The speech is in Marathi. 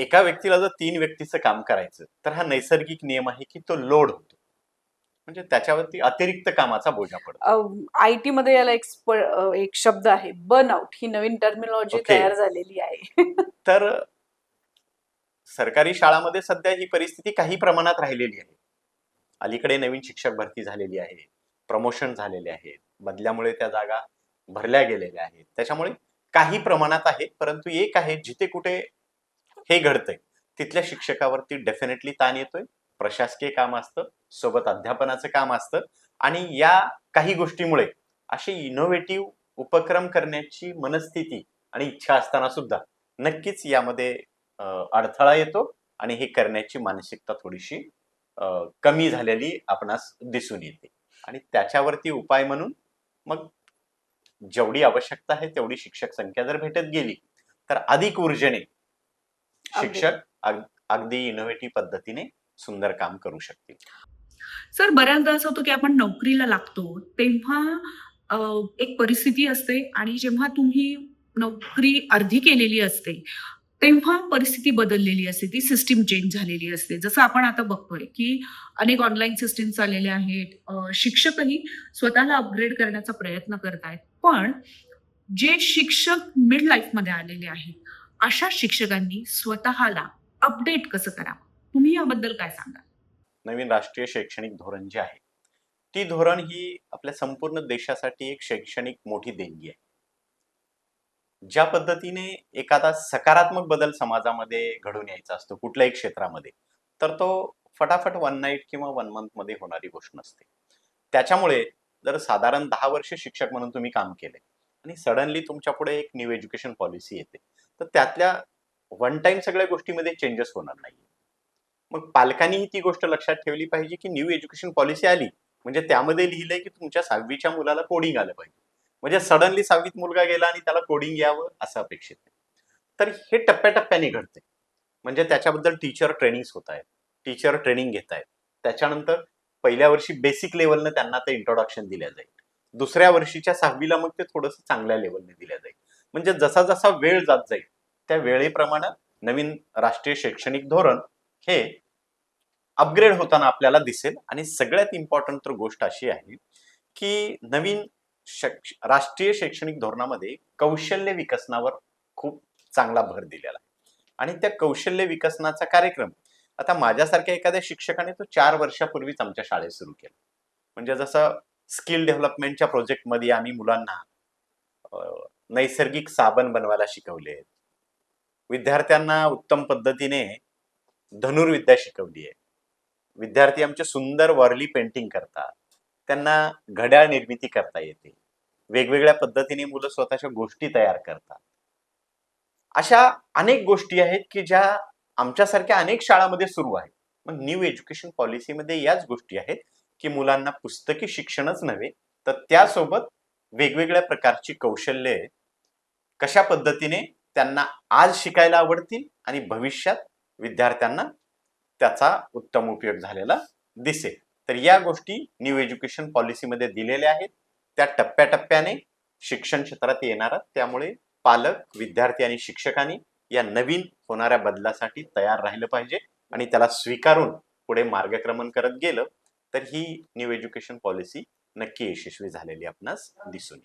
एका व्यक्तीला जर तीन व्यक्तीचं काम करायचं तर हा नैसर्गिक नियम आहे की तो लोड होतो. म्हणजे त्याच्यावरती अतिरिक्त कामाचा बोजा पडतो. आय टी मध्ये याला एक एक शब्द आहे बर्नआउट ही नवीन टर्मिनॉलॉजी Okay. तयार झालेली आहे. तर सरकारी शाळामध्ये सध्या ही परिस्थिती काही प्रमाणात राहिलेली आहे. अलीकडे नवीन शिक्षक भरती झालेली आहे प्रमोशन झालेले आहेत बदल्यामुळे त्या जागा भरल्या गेलेल्या आहेत. त्याच्यामुळे काही प्रमाणात आहे परंतु एक आहे जिथे कुठे हे घडतंय. तिथल्या शिक्षकावरती डेफिनेटली ताण येतोय. प्रशासकीय काम असतं. सोबत अध्यापनाचं काम असतं. आणि या काही गोष्टीमुळे असे इनोव्हेटिव्ह उपक्रम करण्याची मनस्थिती आणि इच्छा असताना सुद्धा नक्कीच यामध्ये अडथळा येतो आणि हे करण्याची मानसिकता थोडीशी कमी झालेली आपणास दिसून येते. आणि त्याच्यावरती उपाय म्हणून मग जेवढी आवश्यकता आहे तेवढी शिक्षक संख्या जर भेटत गेली तर अधिक ऊर्जेने शिक्षक अग- अगदी इनोव्हेटिव्ह पद्धतीने सुंदर काम करू शकतील. सर बऱ्याचदा असं होतं की आपण नोकरीला लागतो तेव्हा एक परिस्थिती असते आणि जेव्हा तुम्ही नोकरी अर्धी केलेली असते तेव्हा परिस्थिती बदललेली असते ती सिस्टीम चेंज झालेली असते. जसं आपण आता बघतोय की अनेक ऑनलाईन सिस्टीम आलेल्या आहेत शिक्षकही स्वतःला अपग्रेड करण्याचा प्रयत्न करतायत. पण जे शिक्षक मिड लाईफमध्ये आलेले आहेत अशा शिक्षकांनी स्वतःला अपडेट कसं करावं तुम्ही याबद्दल काय सांगा नवीन राष्ट्रीय शैक्षणिक धोरण जे आहे ती धोरण ही आपल्या संपूर्ण देशासाठी एक शैक्षणिक मोठी देणगी आहे. ज्या पद्धतीने एखादा सकारात्मक बदल समाजामध्ये घडून यायचा असतो कुठल्याही क्षेत्रामध्ये तर तो फटाफट वन नाईट किंवा वन मंथमध्ये होणारी गोष्ट नसते. त्याच्यामुळे जर साधारण दहा वर्ष शिक्षक म्हणून तुम्ही काम केले आणि सडनली तुमच्यापुढे एक न्यू एज्युकेशन पॉलिसी येते तर त्यातल्या वन टाइम सगळ्या गोष्टीमध्ये चेंजेस होणार नाही मग पालकांनीही ती गोष्ट लक्षात ठेवली पाहिजे की न्यू एज्युकेशन पॉलिसी आली म्हणजे त्यामध्ये लिहिलंय की तुमच्या सहावीच्या मुलाला कोडिंग आलं पाहिजे. म्हणजे सडनली सहावीत मुलगा गेला आणि त्याला कोडिंग यावं असं अपेक्षित आहे तर हे टप्प्याटप्प्याने घडते म्हणजे त्याच्याबद्दल टीचर ट्रेनिंग्स होत आहेत. टीचर ट्रेनिंग घेत आहेत. त्याच्यानंतर पहिल्या वर्षी बेसिक लेवलनं त्यांना ते इंट्रोडक्शन दिल्या जाईल. दुसऱ्या वर्षीच्या सहावीला मग ते थोडंसं चांगल्या लेवलने दिल्या जाईल. म्हणजे जसा जसा वेळ जात जाईल त्या वेळेप्रमाणे नवीन राष्ट्रीय शैक्षणिक धोरण हे अपग्रेड होताना आपल्याला दिसेल. आणि सगळ्यात इम्पॉर्टंट तर गोष्ट अशी आहे की नवीन शैक्ष राष्ट्रीय शैक्षणिक धोरणामध्ये कौशल्य विकसनावर खूप चांगला भर दिलेला आहे. आणि त्या कौशल्य विकसनाचा कार्यक्रम आता माझ्यासारख्या एखाद्या शिक्षकाने तो चार वर्षापूर्वीच आमच्या शाळेत सुरू केला. म्हणजे जसं स्किल डेव्हलपमेंटच्या प्रोजेक्टमध्ये आम्ही मुलांना नैसर्गिक साबण बनवायला शिकवले विद्यार्थ्यांना उत्तम पद्धतीने धनुर्विद्या शिकवली आहे. विद्यार्थी आमचे सुंदर वॉरली पेंटिंग करतात. त्यांना घड्याळ निर्मिती करता येते. वेगवेगळ्या पद्धतीने मुलं स्वतःच्या गोष्टी तयार करतात. अशा अनेक गोष्टी आहेत की ज्या आमच्यासारख्या अनेक शाळामध्ये सुरू आहेत. मग न्यू एज्युकेशन पॉलिसीमध्ये याच गोष्टी आहेत की मुलांना पुस्तकी शिक्षणच नव्हे तर त्यासोबत वेगवेगळ्या प्रकारची कौशल्ये कशा पद्धतीने त्यांना आज शिकायला आवडतील आणि भविष्यात विद्यार्थ्यांना त्याचा उत्तम उपयोग झालेला दिसेल. तर या गोष्टी न्यू एज्युकेशन पॉलिसीमध्ये दिलेल्या आहेत. त्या टप्प्याटप्प्याने शिक्षण क्षेत्रात येणार आहेत. त्यामुळे पालक विद्यार्थी आणि शिक्षकांनी या नवीन होणाऱ्या बदलासाठी तयार राहिलं पाहिजे आणि त्याला स्वीकारून पुढे मार्गक्रमण करत गेलं तर ही न्यू एज्युकेशन पॉलिसी नक्की यशस्वी झालेली आपणास दिसून येईल.